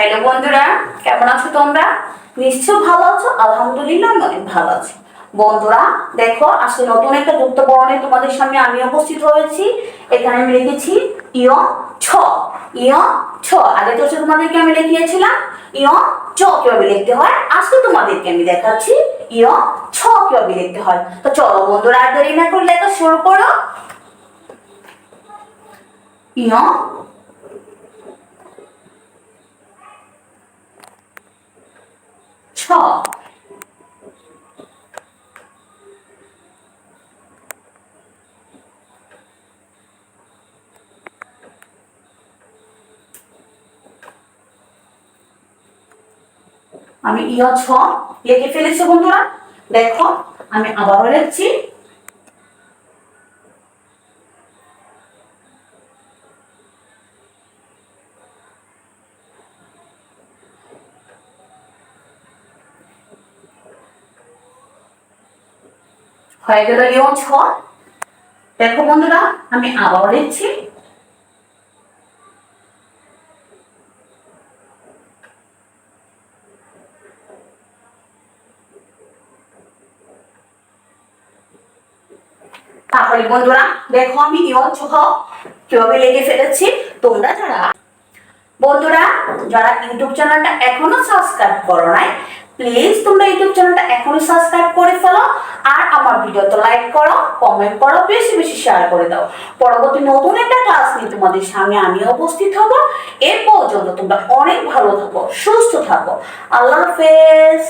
Hello বন্ধুরা, কেমন আছো তোমরা? নিশ্চয় ভালো আছো? আলহামদুলিল্লাহ আমি অনেক ভালো আছি। বন্ধুরা, দেখো, আজকে নতুন একটা যুক্ত বর্ণে তোমাদের সামনে আমি উপস্থিত হয়েছি এখানে আমি লিখেছি ইয় ছ। ইয় ছ। আগে তো তোমাদেরকে আমি লিখিয়েছিলাম, ইয় চ কীভাবে লিখতে হয়? আজকে তোমাদেরকে আমি দেখাচ্ছি ইয় ছ কীভাবে লিখতে হয়। তো চলো বন্ধুরা, আর দেরি না করে লেখা শুরু করো। ইয় ছ আমি ইয় ছ লিখে ফেলেছি বন্ধুরা। দেখো, আমি আবারও লিখছি। হয়ে গেল ইয় ছ। দেখো বন্ধুরা, আমি আবারও লিখছি। তাহলে বন্ধুরা, দেখো আমি ইয়ন ছহ কীভাবে লিখে ফেলেছি, তোমরা যারা বন্ধুরা, যারা ইউটিউব চ্যানেলটা এখনও সাবস্ক্রাইব করো নাই প্লিজ তোমরা ইউটিউব চ্যানেলটা এখনও সাবস্ক্রাইব করে ফেলো, আর আমার ভিডিওতে লাইক করো কমেন্ট করো, বেশি বেশি শেয়ার করে দাও। পরবর্তী নতুন একটা ক্লাস নিয়ে তোমাদের সামনে আমি উপস্থিত হব। এর পর্যন্ত তোমরা অনেক ভালো থাকো, সুস্থ থাকো। আল্লাহ হাফেজ।